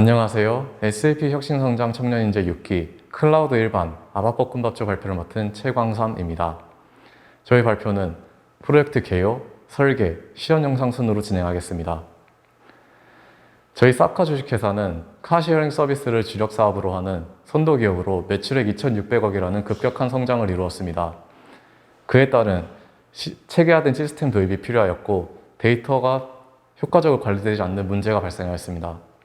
안녕하세요. SAP 혁신성장 청년인재 6기 클라우드 일반 아바볶음밥조 발표를 맡은 최광삼입니다. 저희 발표는 프로젝트 개요, 설계, 시연 영상 순으로 진행하겠습니다. 저희 사카 주식회사는 카시어링 서비스를 주력 사업으로 하는 선도 기업으로 매출액 2,600억이라는 급격한 성장을 이루었습니다. 그에 따른 시- 체계화된 시스템 도입이 필요하였고 데이터가 효과적으로 관리되지 않는 문제가 발생하였습니다.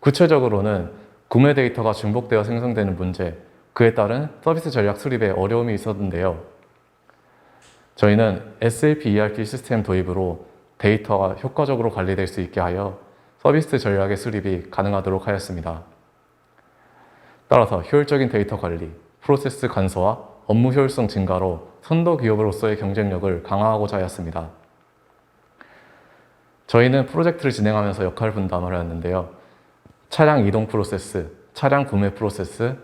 구체적으로는 구매 데이터가 중복되어 생성되는 문제, 그에 따른 서비스 전략 수립에 어려움이 있었는데요. 저희는 SAP ERP 시스템 도입으로 데이터가 효과적으로 관리될 수 있게 하여 서비스 전략의 수립이 가능하도록 하였습니다. 따라서 효율적인 데이터 관리, 프로세스 간소화, 업무 효율성 증가로 선도 기업으로서의 경쟁력을 강화하고자 하였습니다. 저희는 프로젝트를 진행하면서 역할 분담을 하였는데요. 차량 이동 프로세스, 차량 구매 프로세스,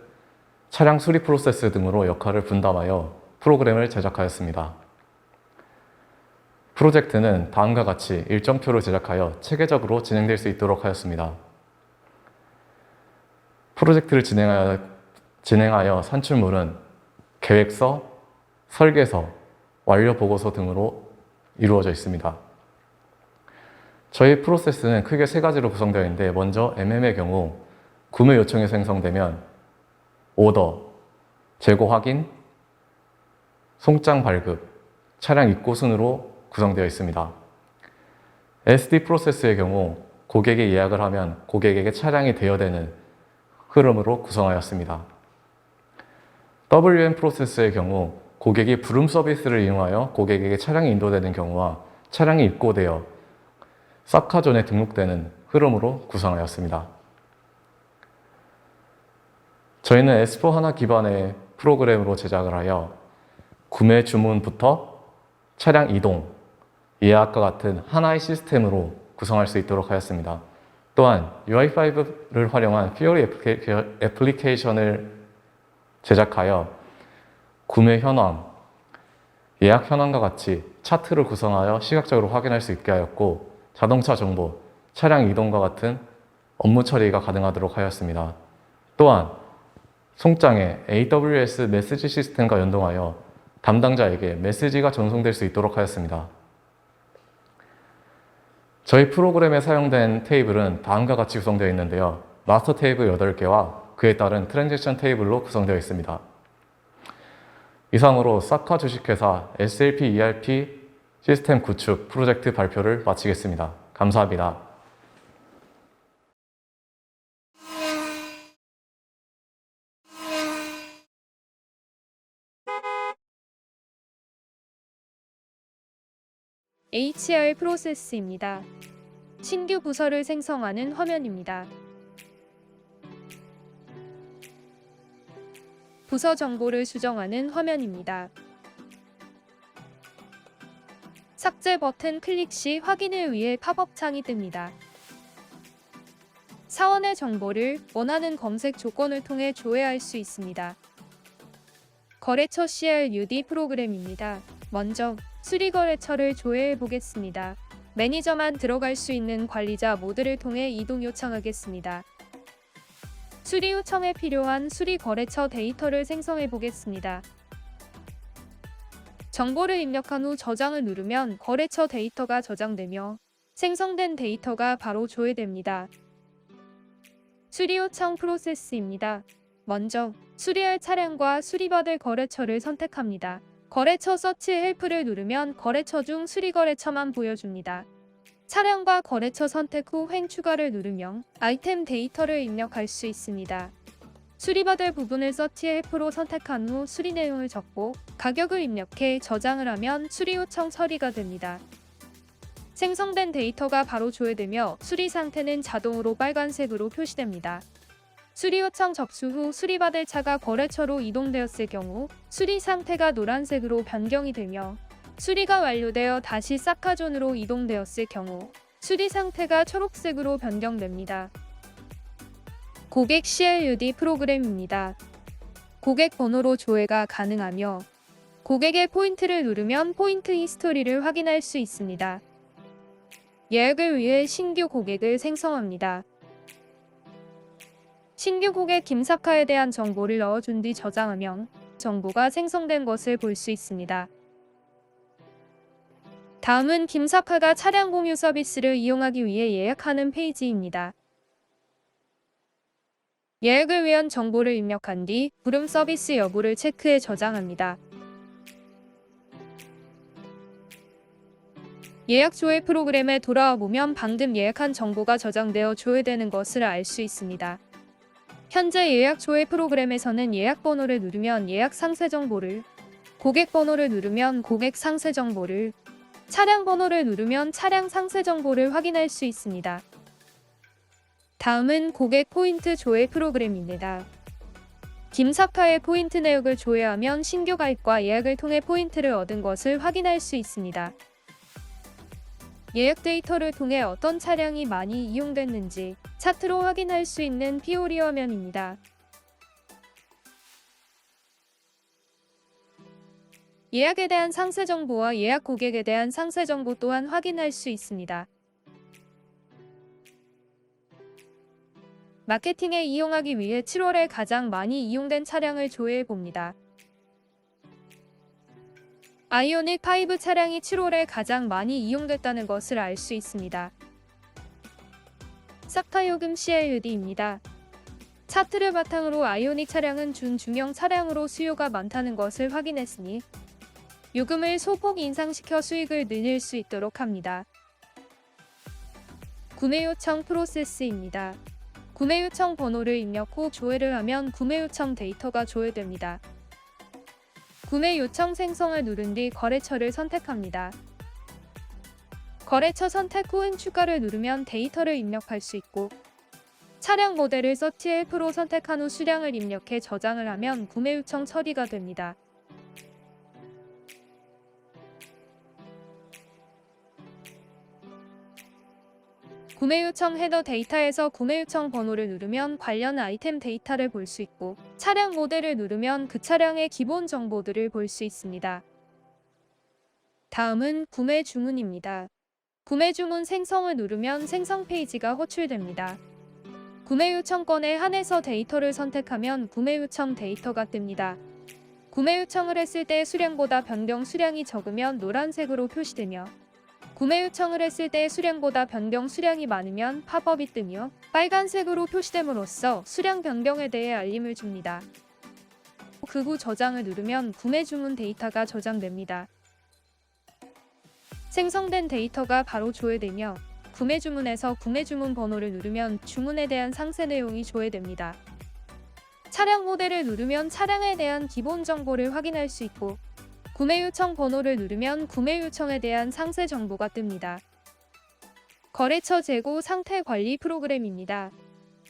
차량 수리 프로세스 등으로 역할을 분담하여 프로그램을 제작하였습니다. 프로젝트는 다음과 같이 일정표를 제작하여 체계적으로 진행될 수 있도록 하였습니다. 프로젝트를 진행하여, 진행하여 산출물은 계획서, 설계서, 완료 보고서 등으로 이루어져 있습니다. 저희 프로세스는 크게 세 가지로 구성되어 있는데 먼저 MM의 경우 구매 요청이 생성되면 오더, 재고 확인, 송장 발급, 차량 입고 순으로 구성되어 있습니다. SD 프로세스의 경우 고객이 예약을 하면 고객에게 차량이 대여되는 흐름으로 구성하였습니다. WM 프로세스의 경우 고객이 부름 서비스를 이용하여 고객에게 차량이 인도되는 경우와 차량이 입고되어 사카존에 등록되는 흐름으로 구성하였습니다. 저희는 S4 하나 기반의 프로그램으로 제작을 하여 구매 주문부터 차량 이동, 예약과 같은 하나의 시스템으로 구성할 수 있도록 하였습니다. 또한 UI5를 활용한 Fiori 애플리케- 애플리케이션을 제작하여 구매 현황, 예약 현황과 같이 차트를 구성하여 시각적으로 확인할 수 있게 하였고 자동차 정보, 차량 이동과 같은 업무 처리가 가능하도록 하였습니다. 또한 송장에 AWS 메시지 시스템과 연동하여 담당자에게 메시지가 전송될 수 있도록 하였습니다. 저희 프로그램에 사용된 테이블은 다음과 같이 구성되어 있는데요. 마스터 테이블 8개와 그에 따른 트랜지션 테이블로 구성되어 있습니다. 이상으로 사카 주식회사 SLP ERP 시스템 구축 프로젝트 발표를 마치겠습니다. 감사합니다. HR 프로세스입니다. 신규 부서를 생성하는 화면입니다. 부서 정보를 수정하는 화면입니다. 삭제 버튼 클릭 시 확인을 위해 팝업 창이 뜹니다. 사원의 정보를 원하는 검색 조건을 통해 조회할 수 있습니다. 거래처 CRUD 프로그램입니다. 먼저 수리거래처를 조회해 보겠습니다. 매니저만 들어갈 수 있는 관리자 모드를 통해 이동 요청하겠습니다. 수리 요청에 필요한 수리 거래처 데이터를 생성해 보겠습니다. 정보를 입력한 후 저장을 누르면 거래처 데이터가 저장되며 생성된 데이터가 바로 조회됩니다. 수리 요청 프로세스입니다. 먼저 수리할 차량과 수리받을 거래처를 선택합니다. 거래처 서치 헬프를 누르면 거래처 중 수리 거래처만 보여줍니다. 차량과 거래처 선택 후 횡 추가를 누르면 아이템 데이터를 입력할 수 있습니다. 수리받을 부분을 서치 헬프로 선택한 후 수리 내용을 적고 가격을 입력해 저장을 하면 수리 요청 처리가 됩니다. 생성된 데이터가 바로 조회되며 수리 상태는 자동으로 빨간색으로 표시됩니다. 수리 요청 접수 후 수리받을 차가 거래처로 이동되었을 경우 수리 상태가 노란색으로 변경이 되며 수리가 완료되어 다시 사카존으로 이동되었을 경우 수리 상태가 초록색으로 변경됩니다. 고객 CLUD 프로그램입니다. 고객 번호로 조회가 가능하며 고객의 포인트를 누르면 포인트 히스토리를 확인할 수 있습니다. 예약을 위해 신규 고객을 생성합니다. 신규 고객 김사카에 대한 정보를 넣어준 뒤 저장하면 정보가 생성된 것을 볼 수 있습니다. 다음은 김사카가 차량 공유 서비스를 이용하기 위해 예약하는 페이지입니다. 예약을 위한 정보를 입력한 뒤 부름 서비스 여부를 체크해 저장합니다. 예약 조회 프로그램에 돌아와 보면 방금 예약한 정보가 저장되어 조회되는 것을 알 수 있습니다. 현재 예약 조회 프로그램에서는 예약 번호를 누르면 예약 상세 정보를, 고객 번호를 누르면 고객 상세 정보를, 차량 번호를 누르면 차량 상세 정보를 확인할 수 있습니다. 다음은 고객 포인트 조회 프로그램입니다. 김사카의 포인트 내역을 조회하면 신규 가입과 예약을 통해 포인트를 얻은 것을 확인할 수 있습니다. 예약 데이터를 통해 어떤 차량이 많이 이용됐는지 차트로 확인할 수 있는 피오리 화면입니다. 예약에 대한 상세 정보와 예약 고객에 대한 상세 정보 또한 확인할 수 있습니다. 마케팅에 이용하기 위해 7월에 가장 많이 이용된 차량을 조회해 봅니다. 아이오닉 5 차량이 7월에 가장 많이 이용됐다는 것을 알 수 있습니다. 싹타 요금 CLUD입니다. 차트를 바탕으로 아이오닉 차량은 준중형 차량으로 수요가 많다는 것을 확인했으니 요금을 소폭 인상시켜 수익을 늘릴 수 있도록 합니다. 구매 요청 프로세스입니다. 구매 요청 번호를 입력 후 조회를 하면 구매 요청 데이터가 조회됩니다. 구매 요청 생성을 누른 뒤 거래처를 선택합니다. 거래처 선택 후엔 추가를 누르면 데이터를 입력할 수 있고 차량 모델을 서치 1% 선택한 후 수량을 입력해 저장을 하면 구매 요청 처리가 됩니다. 구매 요청 헤더 데이터에서 구매 요청 번호를 누르면 관련 아이템 데이터를 볼 수 있고 차량 모델을 누르면 그 차량의 기본 정보들을 볼 수 있습니다. 다음은 구매 주문입니다. 구매 주문 생성을 누르면 생성 페이지가 호출됩니다. 구매 요청 건에 한해서 데이터를 선택하면 구매 요청 데이터가 뜹니다. 구매 요청을 했을 때 수량보다 변경 수량이 적으면 노란색으로 표시되며 구매 요청을 했을 때 수량보다 변경 수량이 많으면 팝업이 뜨며 빨간색으로 표시됨으로써 수량 변경에 대해 알림을 줍니다. 그후 저장을 누르면 구매 주문 데이터가 저장됩니다. 생성된 데이터가 바로 조회되며 구매 주문에서 구매 주문 번호를 누르면 주문에 대한 상세 내용이 조회됩니다. 차량 모델을 누르면 차량에 대한 기본 정보를 확인할 수 있고 구매 요청 번호를 누르면 구매 요청에 대한 상세 정보가 뜹니다. 거래처 재고 상태 관리 프로그램입니다.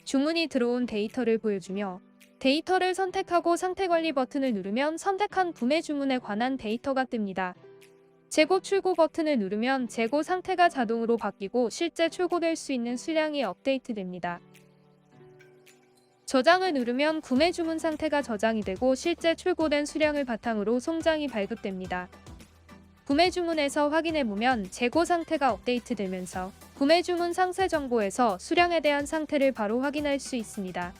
주문이 들어온 데이터를 보여주며 데이터를 선택하고 상태 관리 버튼을 누르면 선택한 구매 주문에 관한 데이터가 뜹니다. 재고 출고 버튼을 누르면 재고 상태가 자동으로 바뀌고 실제 출고될 수 있는 수량이 업데이트됩니다. 저장을 누르면 구매 주문 상태가 저장이 되고 실제 출고된 수량을 바탕으로 송장이 발급됩니다. 구매 주문에서 확인해보면 재고 상태가 업데이트되면서 구매 주문 상세 정보에서 수량에 대한 상태를 바로 확인할 수 있습니다.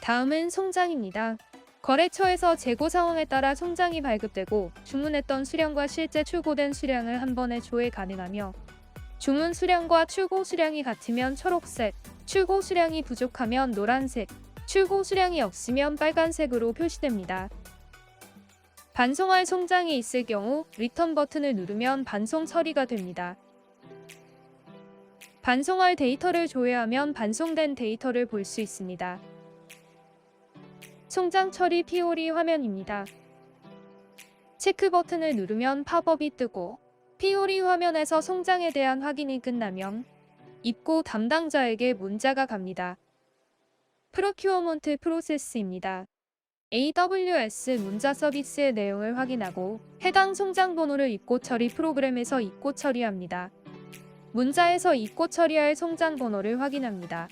다음은 송장입니다. 거래처에서 재고 상황에 따라 송장이 발급되고 주문했던 수량과 실제 출고된 수량을 한 번에 조회 가능하며 주문 수량과 출고 수량이 같으면 초록색, 출고 수량이 부족하면 노란색, 출고 수량이 없으면 빨간색으로 표시됩니다. 반송할 송장이 있을 경우 리턴 버튼을 누르면 반송 처리가 됩니다. 반송할 데이터를 조회하면 반송된 데이터를 볼 수 있습니다. 송장 처리 PO리 화면입니다. 체크 버튼을 누르면 팝업이 뜨고 PO리 화면에서 송장에 대한 확인이 끝나면 입고 담당자에게 문자가 갑니다. 프로큐어먼트 프로세스입니다. AWS 문자 서비스의 내용을 확인하고 해당 송장 번호를 입고 처리 프로그램에서 입고 처리합니다. 문자에서 입고 처리할 송장 번호를 확인합니다.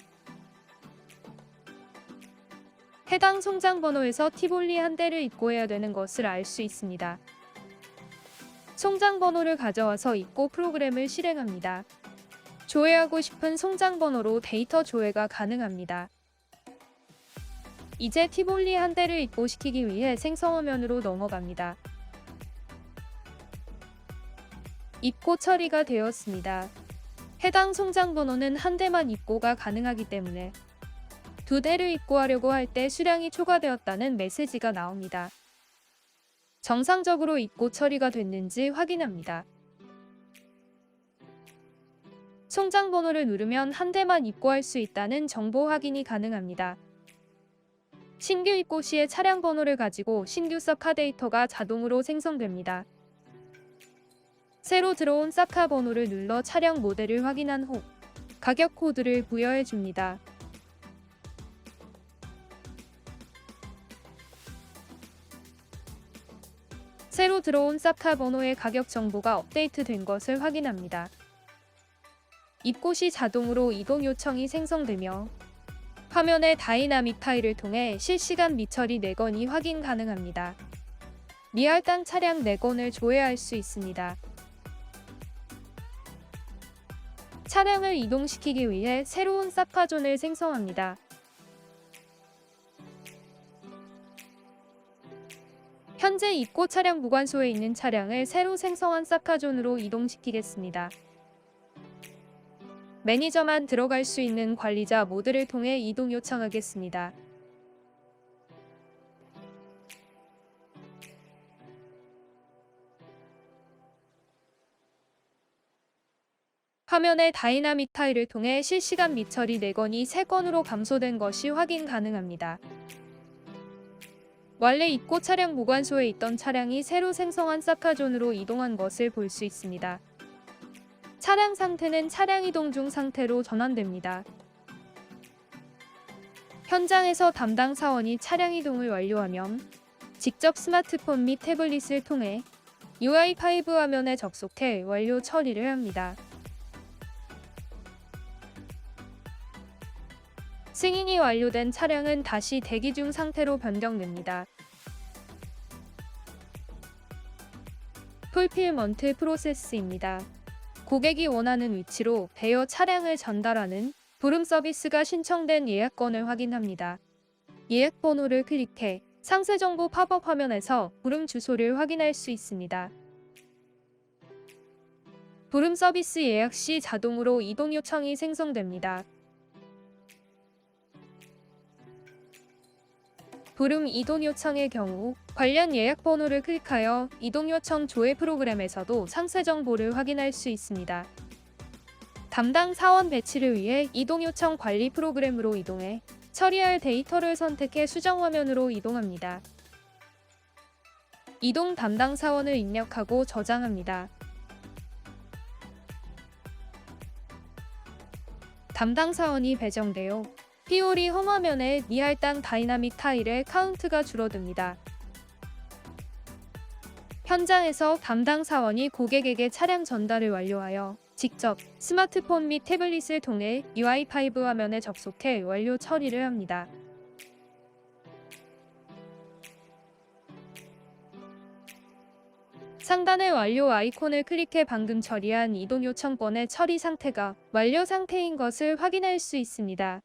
해당 송장 번호에서 티볼리 한 대를 입고해야 되는 것을 알 수 있습니다. 송장 번호를 가져와서 입고 프로그램을 실행합니다. 조회하고 싶은 송장 번호로 데이터 조회가 가능합니다. 이제 티볼리 한 대를 입고시키기 위해 생성 화면으로 넘어갑니다. 입고 처리가 되었습니다. 해당 송장 번호는 한 대만 입고가 가능하기 때문에 두 대를 입고하려고 할 때 수량이 초과되었다는 메시지가 나옵니다. 정상적으로 입고 처리가 됐는지 확인합니다. 송장 번호를 누르면 한 대만 입고할 수 있다는 정보 확인이 가능합니다. 신규 입고 시의 차량 번호를 가지고 신규 서카 데이터가 자동으로 생성됩니다. 새로 들어온 사카 번호를 눌러 차량 모델을 확인한 후 가격 코드를 부여해 줍니다. 새로 들어온 사카 번호의 가격 정보가 업데이트 된 것을 확인합니다. 시 자동으로 이동 요청이 생성되며 화면의 다이나믹 파일을 통해 실시간 미처리 4건이 확인 가능합니다. 미할당 차량 4건을 조회할 수 있습니다. 차량을 이동시키기 위해 새로운 사카존을 생성합니다. 현재 입고 차량 보관소에 있는 차량을 새로 생성한 사카존으로 이동시키겠습니다. 매니저만 들어갈 수 있는 관리자 모드를 통해 이동 요청하겠습니다. 화면의 다이나믹 타일을 통해 실시간 미처리 4건이 3건으로 감소된 것이 확인 가능합니다. 원래 입고 차량 보관소에 있던 차량이 새로 생성한 사카존으로 이동한 것을 볼 수 있습니다. 차량 상태는 차량 이동 중 상태로 전환됩니다. 현장에서 담당 사원이 차량 이동을 완료하면 직접 스마트폰 및 태블릿을 통해 UI5 화면에 접속해 완료 처리를 합니다. 승인이 완료된 차량은 다시 대기 중 상태로 변경됩니다. 풀필먼트 프로세스입니다. 고객이 원하는 위치로 배어 차량을 전달하는 부름 서비스가 신청된 예약건을 확인합니다. 예약 번호를 클릭해 상세 정보 팝업 화면에서 부름 주소를 확인할 수 있습니다. 부름 서비스 예약 시 자동으로 이동 요청이 생성됩니다. 부름 이동 요청의 경우 관련 예약 번호를 클릭하여 이동 요청 조회 프로그램에서도 상세 정보를 확인할 수 있습니다. 담당 사원 배치를 위해 이동 요청 관리 프로그램으로 이동해 처리할 데이터를 선택해 수정 화면으로 이동합니다. 이동 담당 사원을 입력하고 저장합니다. 담당 사원이 배정되어 피오리 홈 화면에 미할당 다이나믹 타일의 카운트가 줄어듭니다. 현장에서 담당 사원이 고객에게 차량 전달을 완료하여 직접 스마트폰 및 태블릿을 통해 UI5 화면에 접속해 완료 처리를 합니다. 상단의 완료 아이콘을 클릭해 방금 처리한 이동 요청번의 처리 상태가 완료 상태인 것을 확인할 수 있습니다.